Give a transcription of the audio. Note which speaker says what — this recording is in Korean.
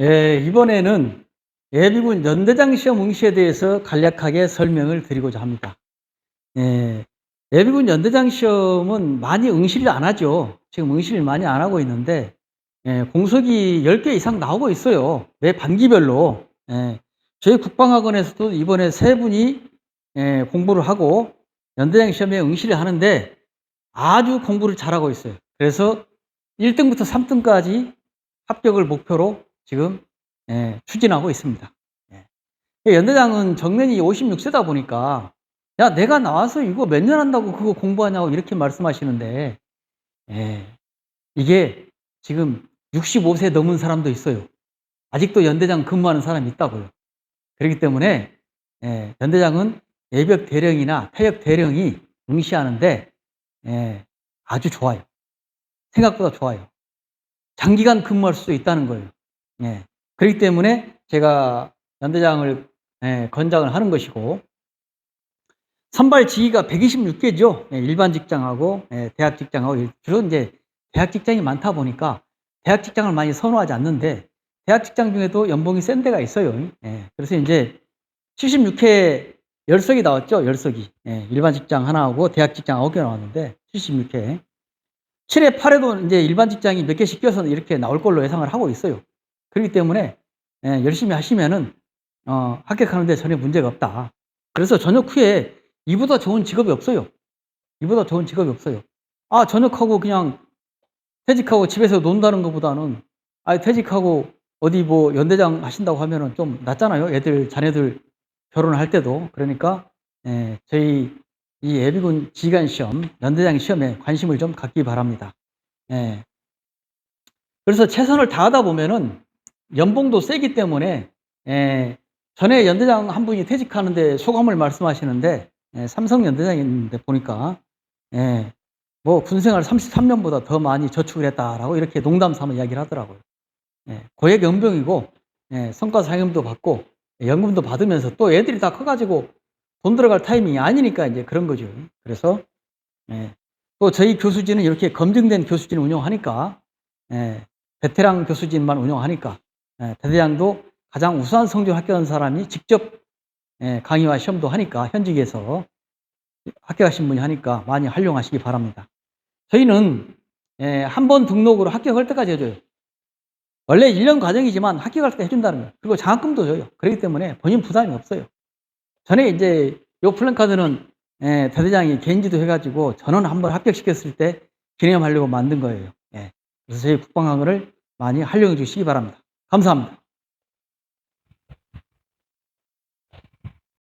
Speaker 1: 예, 이번에는 예비군 연대장 시험 응시에 대해서 간략하게 설명을 드리고자 합니다. 예, 예비군 연대장 시험은 많이 응시를 안 하죠. 지금 응시를 많이 안 하고 있는데, 예, 공석이 10개 이상 나오고 있어요. 매 반기별로. 예, 저희 국방학원에서도 이번에 세 분이 예, 공부를 하고 연대장 시험에 응시를 하는데 아주 공부를 잘하고 있어요. 그래서 1등부터 3등까지 합격을 목표로 지금 예, 추진하고 있습니다. 예. 연대장은 정년이 56세다 보니까 야 내가 나와서 이거 몇 년 한다고 그거 공부하냐고 이렇게 말씀하시는데 예, 이게 지금 65세 넘은 사람도 있어요. 아직도 연대장 근무하는 사람이 있다고요. 그렇기 때문에 예, 연대장은 예벽 대령이나 태역 대령이 응시하는데 예, 아주 좋아요. 생각보다 좋아요. 장기간 근무할 수 있다는 거예요. 예. 그렇기 때문에 제가 연대장을 예, 권장을 하는 것이고 선발 지위가 126개죠. 예, 일반 직장하고 예, 대학 직장하고 주로 이제 대학 직장이 많다 보니까 대학 직장을 많이 선호하지 않는데 대학 직장 중에도 연봉이 센 데가 있어요. 예, 그래서 이제 76회 열석이 나왔죠. 열석이 예, 일반 직장 하나하고 대학 직장 9개 나왔는데 76회 7회 8회도 이제 일반 직장이 몇 개씩 껴서 이렇게 나올 걸로 예상을 하고 있어요. 그렇기 때문에 예, 열심히 하시면은 어, 합격하는데 전혀 문제가 없다. 그래서 전역 후에 이보다 좋은 직업이 없어요. 이보다 좋은 직업이 없어요. 아 전역하고 그냥 퇴직하고 집에서 논다는 것보다는 아 퇴직하고 어디 뭐 연대장 하신다고 하면은 좀 낫잖아요. 애들 자녀들 결혼할 때도 그러니까 예, 저희 이 예비군 지휘관 시험 연대장 시험에 관심을 좀 갖기 바랍니다. 예. 그래서 최선을 다하다 보면은 연봉도 세기 때문에 예, 전에 연대장 한 분이 퇴직하는데 소감을 말씀하시는데 예, 삼성 연대장인데 보니까 예, 뭐 군생활 33년보다 더 많이 저축을 했다라고 이렇게 농담 삼아 이야기를 하더라고요. 예, 고액 연봉이고 예, 성과 상여금도 받고 연금도 받으면서 또 애들이 다 커가지고 돈 들어갈 타이밍이 아니니까 이제 그런 거죠. 그래서 예, 또 저희 교수진은 이렇게 검증된 교수진 운영하니까 예, 베테랑 교수진만 운영하니까 예, 대대장도 가장 우수한 성적 합격한 사람이 직접 예, 강의와 시험도 하니까 현직에서 합격하신 분이 하니까 많이 활용하시기 바랍니다. 저희는 예, 한번 등록으로 합격할 때까지 해줘요. 원래 1년 과정이지만 합격할 때 해준다는 거예요. 그리고 장학금도 줘요. 그렇기 때문에 본인 부담이 없어요. 전에 이제 요 플랜카드는 예, 대대장이 개인지도 해가지고 전원 한번 합격시켰을 때 기념하려고 만든 거예요. 예. 그래서 저희 국방학원을 많이 활용해 주시기 바랍니다. 감사합니다.